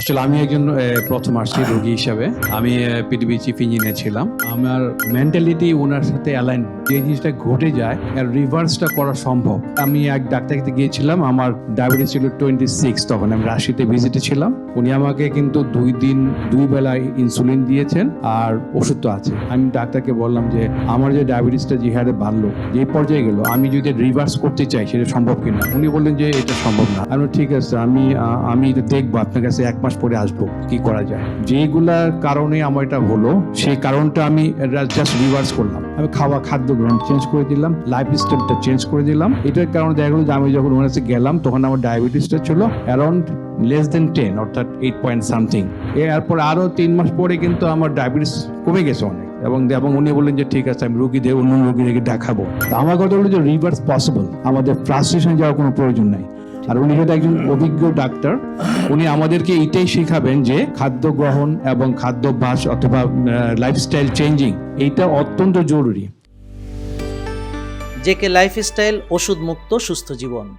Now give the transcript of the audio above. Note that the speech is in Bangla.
আসলে আমি একজন প্রথম আসছি রোগী হিসাবে। আমি পিডিবি চিফ ইঞ্জিনিয়ার ছিলাম। আমার মেন্টালিটি ওনার সাথে অ্যালাইন যে জিনিসটা ঘটে যায়, এর রিভার্সটা করা সম্ভব। আমি এক ডাক্তার কাছে গিয়েছিলাম, আমার ডায়াবেটিস ছিল টোয়েন্টি সিক্স তখন। আমি রাশিতে ভিজিটে ছিলাম। উনি আমাকে কিন্তু দুই দিন, দুই বেলা ইনসুলিন দিয়েছেন, আর ওষুধ তো আছে। আমি ডাক্তারকে বললাম যে, আমার যে ডায়াবেটিসটা যে হারে বাড়লো, যে পর্যায়ে গেল, আমি যদি রিভার্স করতে চাই, সেটা সম্ভব কিনা? উনি বললেন যে, এটা সম্ভব না। আমি ঠিক আছে, আমি আমি দেখব, আপনার কাছে এক মাস পরে আসব, কি করা যায়? যেগুলার কারণে আমার এটা হলো, সেই কারণটা আমি জাস্ট রিভার্স করলাম। আমি খাওয়া, খাদ্য গ্রহণ চেঞ্জ করে দিলাম লাইফ স্টাইলটা চেঞ্জ করে দিলাম। এটার কারণে দেখা গেলো যে আমি যখন ওনার কাছে গেলাম, তখন আমার ডায়াবেটিসটা ছিল অ্যারাউন্ড লেস দেন টেন অর্থাৎ এইট পয়েন্ট সামথিং এরপর আরও তিন মাস পরে কিন্তু আমার ডায়াবেটিস কমে গেছে অনেক। এবং এবং উনি বললেন যে, ঠিক আছে, আমি রুগীদের অন্য রুগীদেরকে দেখাবো। আমার কথা হলো যে রিভার্স পসিবল আমাদের ফ্রাস্ট্রেশন যাওয়ার কোনো প্রয়োজন নাই। আর উনি যেহেতু একজন অভিজ্ঞ ডাক্তার উনি আমাদেরকে এইটাই শেখাবেন যে খাদ্য গ্রহণ এবং খাদ্যাভ্যাস অথবা লাইফস্টাইল চেঞ্জিং এইটা অত্যন্ত জরুরি। জেকে লাইফস্টাইল ওষুধ মুক্ত সুস্থ জীবন।